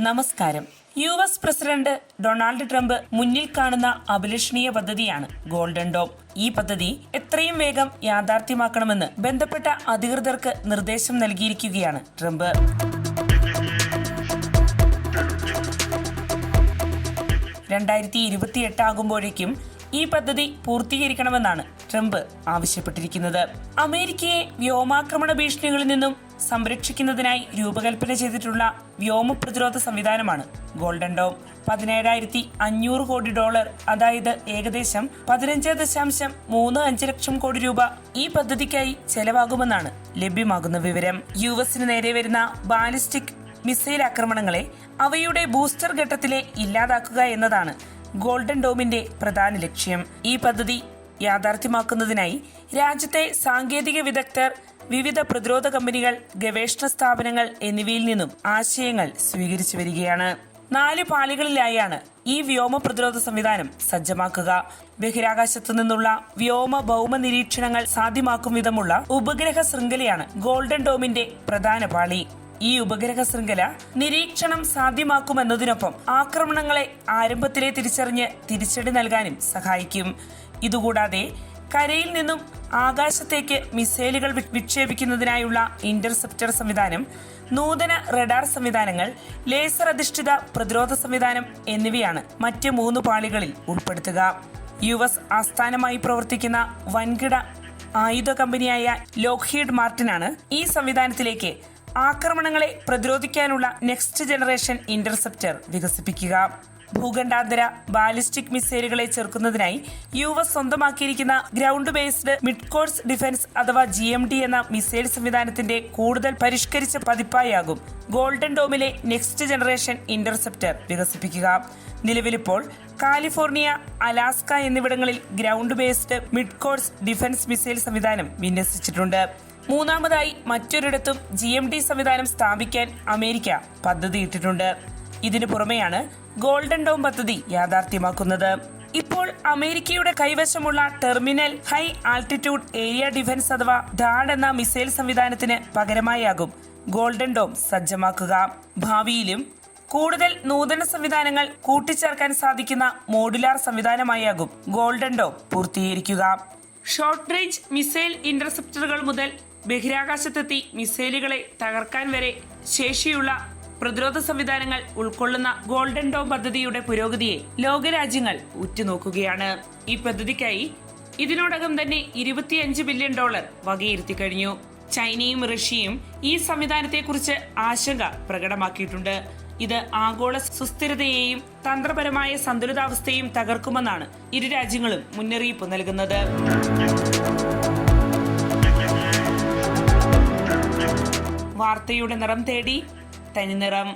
നമസ്കാരം. U S president Donald Trump മുന്നിൽ കാണുന്ന അഭിലഷണീയ പദ്ധതിയാണ് ഗോൾഡൻ ഡോം. ഈ പദ്ധതി എത്രയും വേഗം യാഥാർത്ഥ്യമാക്കണമെന്ന് ബന്ധപ്പെട്ട അധികൃതർക്ക് നിർദ്ദേശം നൽകിയിരിക്കുകയാണ് ട്രംപ്. രണ്ടായിരത്തി ഇരുപത്തിയെട്ട് ആകുമ്പോഴേക്കും ഈ പദ്ധതി പൂർത്തീകരിക്കണമെന്നാണ് ട്രംപ് ആവശ്യപ്പെട്ടിരിക്കുന്നത്. അമേരിക്കയെ വ്യോമാക്രമണ ഭീഷണികളിൽ നിന്നും സംരക്ഷിക്കുന്നതിനായി രൂപകൽപ്പന ചെയ്തിട്ടുള്ള വ്യോമ പ്രതിരോധ സംവിധാനമാണ് ഗോൾഡൻ ഡോം. പതിനേഴായിരത്തി അഞ്ഞൂറ് കോടി ഡോളർ അതായത് ഏകദേശം പതിനഞ്ച് ദശാംശം മൂന്ന് അഞ്ച് ലക്ഷം കോടി രൂപ ഈ പദ്ധതിക്കായി ചെലവാകുമെന്നാണ് ലഭ്യമാകുന്ന വിവരം. യു എസിന് നേരെ വരുന്ന ബാലിസ്റ്റിക് മിസൈൽ ആക്രമണങ്ങളെ അവയുടെ ബൂസ്റ്റർ ഘട്ടത്തിലെ ഇല്ലാതാക്കുക എന്നതാണ് ഗോൾഡൻ ഡോമിന്റെ പ്രധാന ലക്ഷ്യം. ഈ പദ്ധതി യാഥാർത്ഥ്യമാക്കുന്നതിനായി രാജ്യത്തെ സാങ്കേതിക വിദഗ്ധർ വിവിധ പ്രതിരോധ കമ്പനികൾ ഗവേഷണ സ്ഥാപനങ്ങൾ എന്നിവയിൽ നിന്നും ആശയങ്ങൾ സ്വീകരിച്ചു വരികയാണ്. നാല് പാളികളിലായാണ് ഈ വ്യോമ പ്രതിരോധ സംവിധാനം സജ്ജമാക്കുക. ബഹിരാകാശത്തു നിന്നുള്ള വ്യോമ ഭൗമ നിരീക്ഷണങ്ങൾ സാധ്യമാക്കും വിധമുള്ള ഉപഗ്രഹ ശൃംഖലയാണ് ഗോൾഡൻ ഡോമിന്റെ പ്രധാന പാളി. ഈ ഉപഗ്രഹ ശൃംഖല നിരീക്ഷണം സാധ്യമാക്കുമെന്നതിനൊപ്പം ആക്രമണങ്ങളെ ആരംഭത്തിലെ തിരിച്ചറിഞ്ഞ് തിരിച്ചടി നൽകാനും സഹായിക്കും. ഇതുകൂടാതെ കരയിൽ നിന്നും ആകാശത്തേക്ക് മിസൈലുകൾ വിക്ഷേപിക്കുന്നതിനായുള്ള ഇന്റർസെപ്റ്റർ സംവിധാനം നൂതന റഡാർ സംവിധാനങ്ങൾ ലേസർ അധിഷ്ഠിത പ്രതിരോധ സംവിധാനം എന്നിവയാണ് മറ്റ് മൂന്ന് പാളികളിൽ ഉൾപ്പെടുത്തുക. യു എസ് ആസ്ഥാനമായി പ്രവർത്തിക്കുന്ന വൻകിട ആയുധ കമ്പനിയായ ലോക്ഹീഡ് മാർട്ടിനാണ് ഈ സംവിധാനത്തിലേക്ക് ആക്രമണങ്ങളെ പ്രതിരോധിക്കാനുള്ള നെക്സ്റ്റ് ജനറേഷൻ ഇന്റർസെപ്റ്റർ വികസിപ്പിക്കുക. ഭൂഖണ്ഡാന്തര ബാലിസ്റ്റിക് മിസൈലുകളെ ചെറുക്കുന്നതിനായി യു എസ് സ്വന്തമാക്കിയിരിക്കുന്ന ഗ്രൗണ്ട് ബേസ്ഡ് മിഡ്കോഴ്സ് ഡിഫൻസ് അഥവാ ജി എം ഡി എന്ന മിസൈൽ സംവിധാനത്തിന്റെ കൂടുതൽ പരിഷ്കരിച്ച പതിപ്പായാകും ഗോൾഡൻ ഡോമിലെ നെക്സ്റ്റ് ജനറേഷൻ ഇന്റർസെപ്റ്റർ വികസിപ്പിക്കുക. നിലവിലിപ്പോൾ കാലിഫോർണിയ അലാസ്ക എന്നിവിടങ്ങളിൽ ground based midcourse defence missile സംവിധാനം വിന്യസിച്ചിട്ടുണ്ട്. മൂന്നാമതായി മറ്റൊരിടത്തും ജി എം ഡി സംവിധാനം സ്ഥാപിക്കാൻ അമേരിക്ക പദ്ധതിയിട്ടിട്ടുണ്ട്. ഇതിനു പുറമെയാണ് ഗോൾഡൻ ഡോം പദ്ധതി യാഥാർത്ഥ്യമാക്കുന്നത്. ഇപ്പോൾ അമേരിക്കയുടെ കൈവശമുള്ള terminal high altitude area defence അഥവാ ഡാഡ് എന്ന മിസൈൽ സംവിധാനത്തിന് പകരമായാകും ഗോൾഡൻ ഡോം സജ്ജമാക്കുക. ഭാവിയിലും കൂടുതൽ നൂതന സംവിധാനങ്ങൾ കൂട്ടിച്ചേർക്കാൻ സാധിക്കുന്ന മോഡുലാർ സംവിധാനമായാകും ഗോൾഡൻ ഡോം പൂർത്തീകരിക്കുക. ഷോർട്ട് റേഞ്ച് മിസൈൽ ഇന്റർസെപ്റ്ററുകൾ മുതൽ ബഹിരാകാശത്തെത്തി മിസൈലുകളെ തകർക്കാൻ വരെ ശേഷിയുള്ള പ്രതിരോധ സംവിധാനങ്ങൾ ഉൾക്കൊള്ളുന്ന ഗോൾഡൻ ഡോം പദ്ധതിയുടെ പുരോഗതിയെ ലോകരാജ്യങ്ങൾ ഉറ്റുനോക്കുകയാണ്. ഈ പദ്ധതിക്കായി ഇതിനോടകം തന്നെ ഇരുപത്തിയഞ്ച് ബില്യൺ ഡോളർ വകയിരുത്തി കഴിഞ്ഞു. ചൈനയും റഷ്യയും ഈ സംവിധാനത്തെക്കുറിച്ച് ആശങ്ക പ്രകടമാക്കിയിട്ടുണ്ട്. ഇത് ആഗോള സുസ്ഥിരതയെയും തന്ത്രപരമായ സന്തുലിതാവസ്ഥയും തകർക്കുമെന്നാണ് ഇരു രാജ്യങ്ങളും മുന്നറിയിപ്പ് നൽകുന്നത്. വാർത്തയുടെ നിറം തേടി തനിനിറം